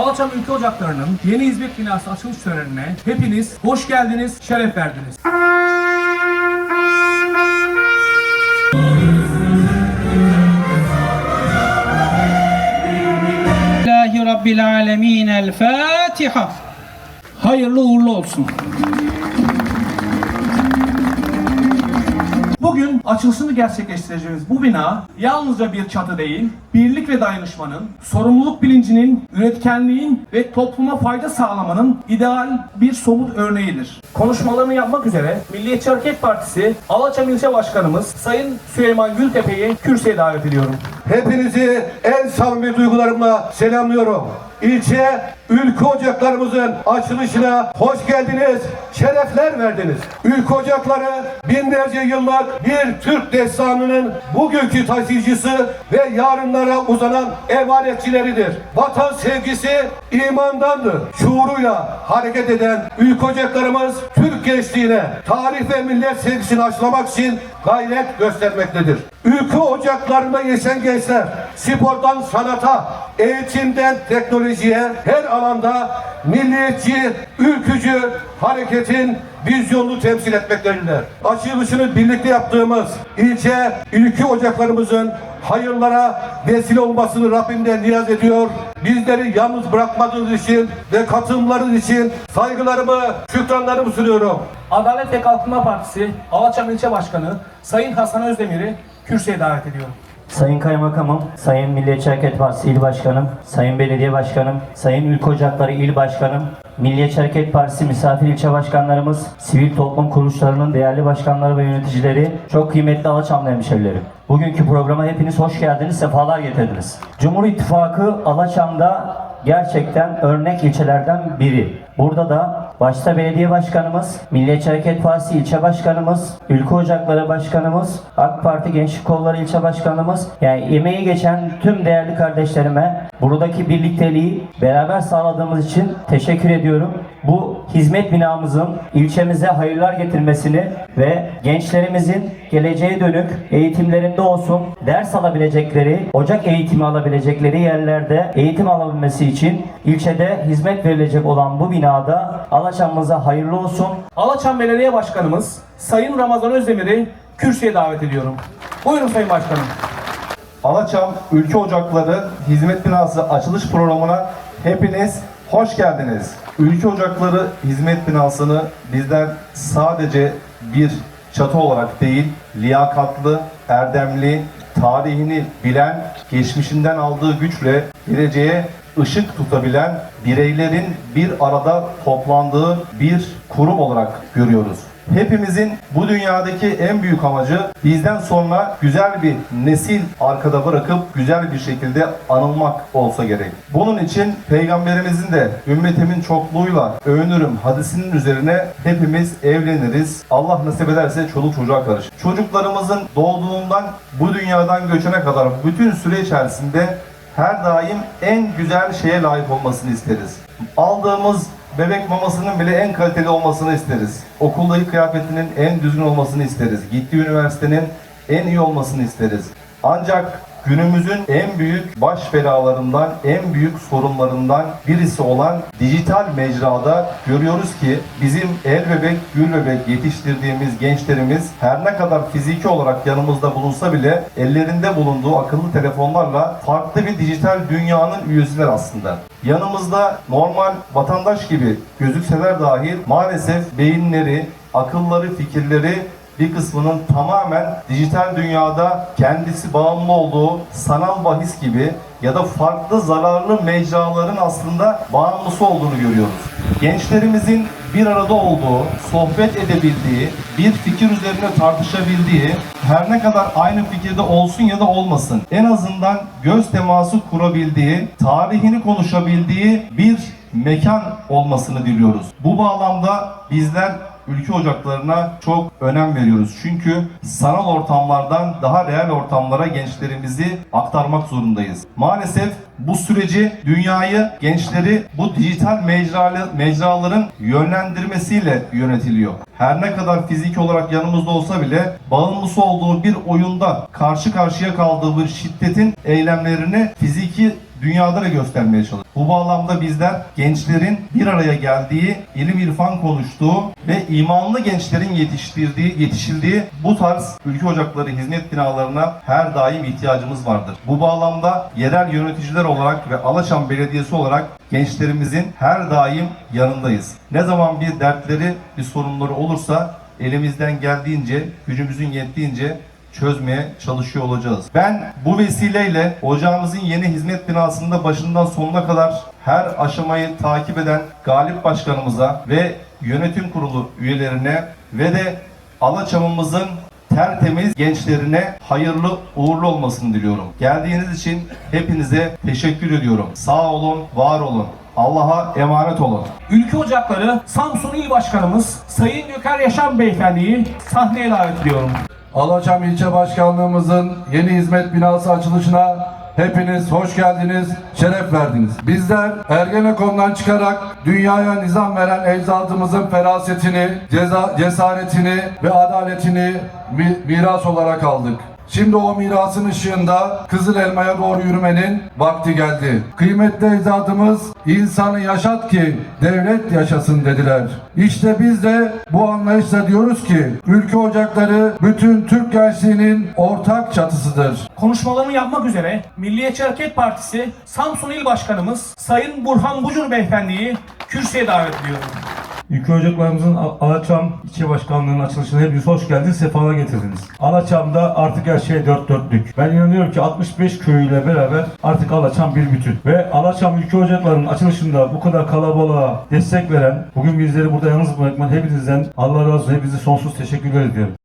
Alaçam Ülke Ocakları'nın yeni hizmet binası açılış törenine hepiniz hoş geldiniz, şeref verdiniz. Rabbil Alemin. El Fatiha. Hayırlı uğurlu olsun. Bugün açılışını gerçekleştireceğimiz bu bina yalnızca bir çatı değil, birlik ve dayanışmanın, sorumluluk bilincinin, üretkenliğin ve topluma fayda sağlamanın ideal bir somut örneğidir. Konuşmalarını yapmak üzere Milliyetçi Hareket Partisi Alaçam İlçe Başkanımız Sayın Süleyman Gültepe'yi kürsüye davet ediyorum. Hepinizi en samimi duygularımla selamlıyorum. İlçe Ülke Ocaklarımızın açılışına hoş geldiniz, şerefler verdiniz. Ülke Ocakları binlerce yıllık bir Türk destanının bugünkü taşıyıcısı ve yarınlara uzanan emanetçileridir. Vatan sevgisi imandandır. Şuuruyla hareket eden Ülke Ocaklarımız Türk gençliğine tarih ve millet sevgisini aşılamak için gayret göstermektedir. Ülke ocaklarında yaşayan gençler spordan sanata, eğitimden teknolojiye her alanda milliyetçi, ülkücü hareketin vizyonunu temsil etmektedirler. Açılışını birlikte yaptığımız ilçe ülke ocaklarımızın hayırlara vesile olmasını Rabbimden niyaz ediyor. Bizleri yalnız bırakmadığınız için ve katılımlarınız için saygılarımı, şükranlarımı sunuyorum. Adalet ve Kalkınma Partisi Alaçam İlçe Başkanı Sayın Hasan Özdemir'i kürsüye davet ediyorum. Sayın Kaymakamım, Sayın Milliyetçi Hareket Partisi İl Başkanım, Sayın Belediye Başkanım, Sayın Ülke Ocakları İl Başkanım, Milliyetçi Hareket Partisi misafir ilçe başkanlarımız, sivil toplum kuruluşlarının değerli başkanları ve yöneticileri, çok kıymetli Alaçamlı hemşerilerim. Bugünkü programa hepiniz hoş geldiniz, sefalar getirdiniz. Cumhur İttifakı Alaçam'da gerçekten örnek ilçelerden biri. Burada da başta belediye başkanımız, Milliyetçi Hareket Partisi ilçe başkanımız, Ülke Ocakları başkanımız, AK Parti Gençlik Kolları ilçe başkanımız, yani emeği geçen tüm değerli kardeşlerime buradaki birlikteliği beraber sağladığımız için teşekkür ediyorum. Bu hizmet binamızın ilçemize hayırlar getirmesini ve gençlerimizin geleceğe dönük eğitimlerinde olsun ders alabilecekleri, ocak eğitimi alabilecekleri yerlerde eğitim alabilmesi için ilçede hizmet verilecek olan bu binada Alaçam'ımıza hayırlı olsun. Alaçam Belediye Başkanımız Sayın Ramazan Özdemir'i kürsüye davet ediyorum. Buyurun Sayın Başkanım. Alaçam Ülke Ocakları Hizmet Binası açılış programına hepiniz hoş geldiniz. Ülke Ocakları Hizmet Binası'nı bizler sadece bir çatı olarak değil, liyakatlı, erdemli, tarihini bilen, geçmişinden aldığı güçle geleceğe ışık tutabilen bireylerin bir arada toplandığı bir kurum olarak görüyoruz. Hepimizin bu dünyadaki en büyük amacı bizden sonra güzel bir nesil arkada bırakıp güzel bir şekilde anılmak olsa gerek. Bunun için peygamberimizin de ümmetimin çokluğuyla övünürüm hadisinin üzerine hepimiz evleniriz. Allah nasip ederse çoluk çocuğa karış. Çocuklarımızın doğduğundan bu dünyadan göçene kadar bütün süre içerisinde her daim en güzel şeye layık olmasını isteriz. Aldığımız bebek mamasının bile en kaliteli olmasını isteriz. Okuldaki kıyafetinin en düzgün olmasını isteriz. Gittiği üniversitenin en iyi olmasını isteriz. Ancak günümüzün en büyük baş belalarından, en büyük sorunlarından birisi olan dijital mecrada görüyoruz ki bizim el bebek, gül bebek yetiştirdiğimiz gençlerimiz her ne kadar fiziki olarak yanımızda bulunsa bile ellerinde bulunduğu akıllı telefonlarla farklı bir dijital dünyanın üyesiler aslında. Yanımızda normal vatandaş gibi gözükseler dahi maalesef beyinleri, akılları, fikirleri bir kısmının tamamen dijital dünyada kendisi bağımlı olduğu sanal bahis gibi ya da farklı zararlı mecraların aslında bağımlısı olduğunu görüyoruz. Gençlerimizin bir arada olduğu, sohbet edebildiği, bir fikir üzerine tartışabildiği, her ne kadar aynı fikirde olsun ya da olmasın, en azından göz teması kurabildiği, tarihini konuşabildiği bir mekan olmasını diliyoruz. Bu bağlamda bizler ülke ocaklarına çok önem veriyoruz. Çünkü sanal ortamlardan daha real ortamlara gençlerimizi aktarmak zorundayız. Maalesef bu süreci dünyayı, gençleri bu dijital mecralı, mecraların yönlendirmesiyle yönetiliyor. Her ne kadar fiziki olarak yanımızda olsa bile bağımlısı olduğu bir oyunda karşı karşıya kaldığı bir şiddetin eylemlerini fiziki dünyada da göstermeye çalışıyoruz. Bu bağlamda bizler gençlerin bir araya geldiği, ilim irfan konuştuğu ve imanlı gençlerin yetiştirdiği, yetişildiği bu tarz ülke ocakları hizmet binalarına her daim ihtiyacımız vardır. Bu bağlamda yerel yöneticiler olarak ve Alaşan Belediyesi olarak gençlerimizin her daim yanındayız. Ne zaman bir dertleri, bir sorunları olursa elimizden geldiğince, gücümüzün yettiğince çözmeye çalışıyor olacağız. Ben bu vesileyle ocağımızın yeni hizmet binasında başından sonuna kadar her aşamayı takip eden Galip Başkanımıza ve yönetim kurulu üyelerine ve de Alaçam'ımızın tertemiz gençlerine hayırlı uğurlu olmasını diliyorum. Geldiğiniz için hepinize teşekkür ediyorum. Sağ olun, var olun. Allah'a emanet olun. Ülke Ocakları Samsun İl Başkanımız Sayın Göker Yaşam Beyefendi'yi sahneye davet ediyorum. Alaçam İlçe Başkanlığımızın yeni hizmet binası açılışına hepiniz hoş geldiniz, şeref verdiniz. Bizler Ergenekon'dan çıkarak dünyaya nizam veren ecdadımızın ferasetini, ceza, cesaretini ve adaletini mi- miras olarak aldık. Şimdi o mirasın ışığında Kızıl Elma'ya doğru yürümenin vakti geldi. Kıymetli ecdadımız insanı yaşat ki devlet yaşasın dediler. İşte biz de bu anlayışla diyoruz ki ülke ocakları bütün Türk gençliğinin ortak çatısıdır. Konuşmalarını yapmak üzere Milliyetçi Hareket Partisi Samsun İl Başkanımız Sayın Burhan Bucur Beyefendi'yi kürsüye davet ediyorum. Ülke Ocaklarımızın Al- Alaçam İlçe Başkanlığı'nın açılışına hepiniz hoş geldiniz, sefalar getirdiniz. Alaçam'da artık her şey dört dörtlük. Ben inanıyorum ki 65 köyüyle beraber artık Alaçam bir bütün. Ve Alaçam Ülke Ocakları'nın açılışında bu kadar kalabalığa destek veren, bugün bizleri burada yalnız bırakman hepinizden Allah razı olsun, hepinize sonsuz teşekkürler ediyorum.